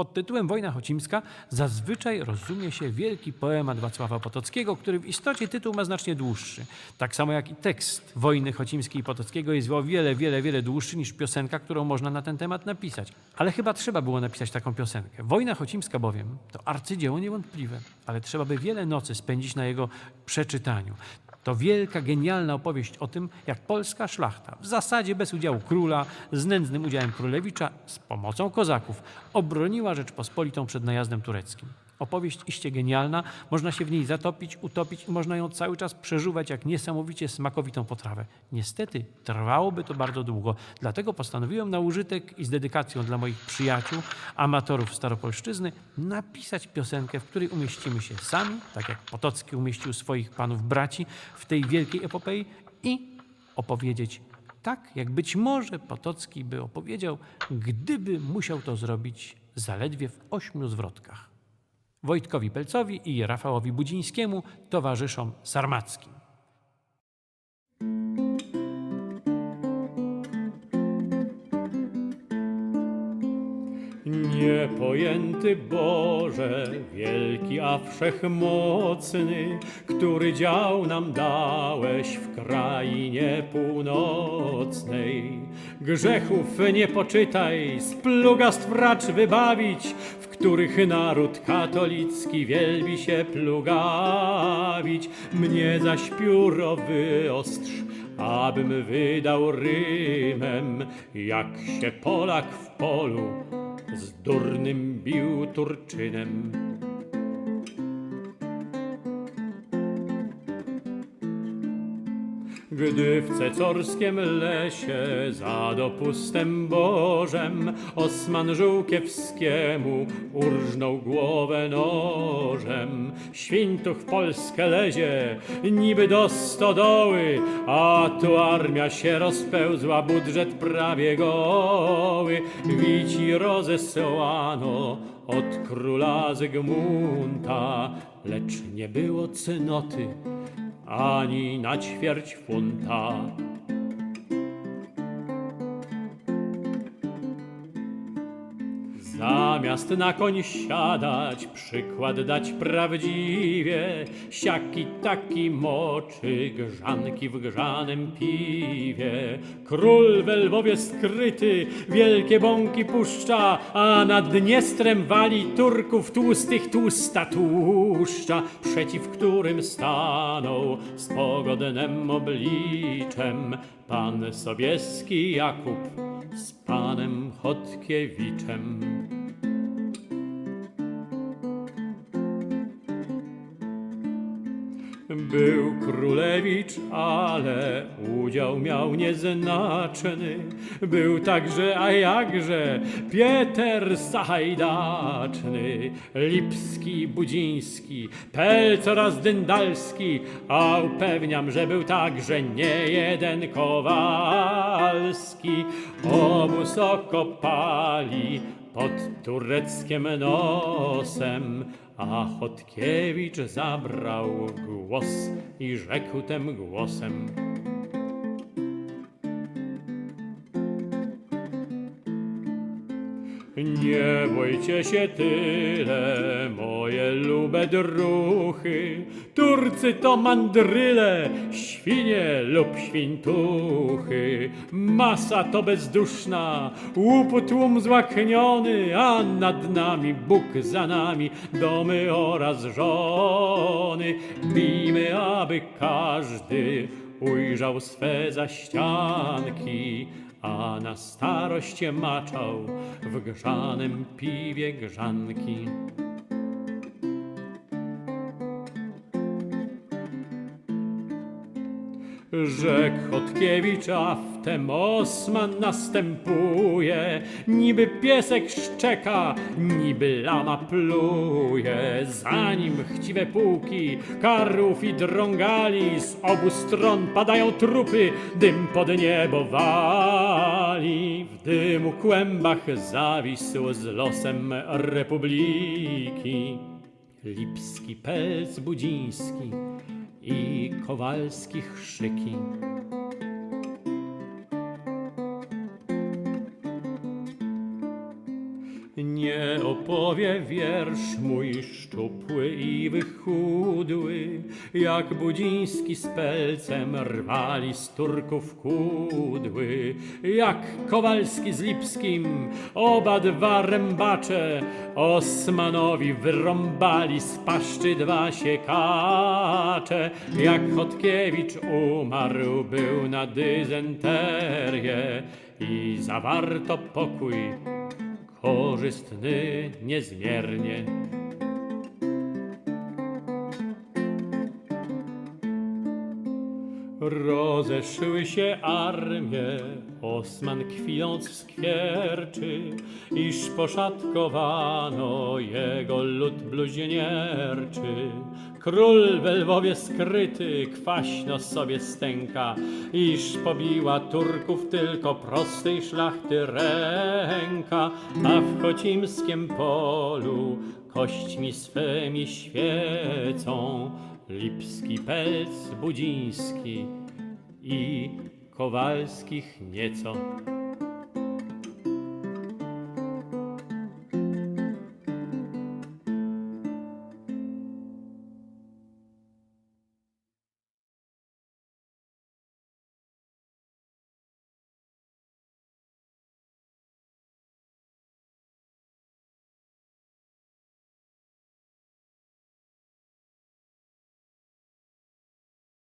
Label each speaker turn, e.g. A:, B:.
A: Pod tytułem Wojna Chocimska zazwyczaj rozumie się wielki poemat Wacława Potockiego, który w istocie tytuł ma znacznie dłuższy. Tak samo jak i tekst Wojny Chocimskiej i Potockiego jest o wiele, wiele, wiele dłuższy niż piosenka, którą można na ten temat napisać. Ale chyba trzeba było napisać taką piosenkę. Wojna Chocimska bowiem to arcydzieło niewątpliwe, ale trzeba by wiele nocy spędzić na jego przeczytaniu. To wielka, genialna opowieść o tym, jak polska szlachta, w zasadzie bez udziału króla, z nędznym udziałem królewicza, z pomocą kozaków, obroniła Rzeczpospolitą przed najazdem tureckim. Opowieść iście genialna, można się w niej zatopić, utopić i można ją cały czas przeżuwać jak niesamowicie smakowitą potrawę. Niestety trwałoby to bardzo długo, dlatego postanowiłem na użytek i z dedykacją dla moich przyjaciół, amatorów Staropolszczyzny, napisać piosenkę, w której umieścimy się sami, tak jak Potocki umieścił swoich panów braci w tej wielkiej epopei i opowiedzieć tak, jak być może Potocki by opowiedział, gdyby musiał to zrobić zaledwie w ośmiu zwrotkach. Wojtkowi Pelcowi i Rafałowi Budzińskiemu, towarzyszom sarmackim. Niepojęty Boże, wielki a wszechmocny, który dział nam dałeś w krainie północnej. Grzechów nie poczytaj, z plugastw racz wybawić, w których naród katolicki wielbi się plugawić. Mnie zaś pióro wyostrz, abym wydał rymem, jak się Polak w polu z durnym bił Turczynem. Gdy w cecorskiem lesie za dopustem Bożem Osman Żółkiewskiemu urżnął głowę nożem. Świntuch w Polskę lezie, niby do stodoły, a tu armia się rozpełzła, budżet prawie goły. Wici rozesłano od króla Zygmunta, lecz nie było cnoty ani na ćwierć funta. Zamiast na koń siadać, przykład dać prawdziwie, siaki taki moczy, grzanki w grzanym piwie. Król we Lwowie skryty, wielkie bąki puszcza, a nad Dniestrem wali Turków tłustych tłusta tłuszcza, przeciw którym stanął z pogodnym obliczem pan Sobieski Jakub z panem Chodkiewiczem. Był królewicz, ale udział miał nieznaczny. Był także, a jakże, Pieter Sahajdaczny, Lipski, Budziński, Pelc oraz Dyndalski, a upewniam, że był także nie jeden Kowalski. Obóz okopali pod tureckim nosem, a Chodkiewicz zabrał głos i rzekł tym głosem. Nie bójcie się tyle, moje lube druchy. Turcy to mandryle, świnie lub świntuchy. Masa to bezduszna, łupu tłum złakniony, a nad nami Bóg za nami, domy oraz żony. Bijmy, aby każdy ujrzał swe zaścianki, a na starość maczał w grzanym piwie grzanki. Rzekł Chodkiewicz, a wtem Osman następuje. Niby piesek szczeka, niby lama pluje. Zanim chciwe pułki karów i drągali, z obu stron padają trupy, dym pod niebo wali. W dymu kłębach zawisł z losem republiki. Lipski pelc budziński i kowalski chrzyki. Nie opowie wiersz mój szczupły i wychudły, jak Budziński z Pelcem rwali z Turków kudły, jak Kowalski z Lipskim, oba dwa rębacze, Osmanowi wyrąbali z paszczy dwa siekacze, jak Chodkiewicz umarł był na dyzenterię i zawarto pokój korzystny niezmiernie. Rozeszły się armie, Osman kwiląc w skwierczy, iż poszatkowano jego lud bluźnierczy. Król we Lwowie skryty kwaśno sobie stęka, iż pobiła Turków tylko prostej szlachty ręka, a w chocimskiem polu kośćmi swemi świecą Lipski pelc budziński i Kowalskich nieco.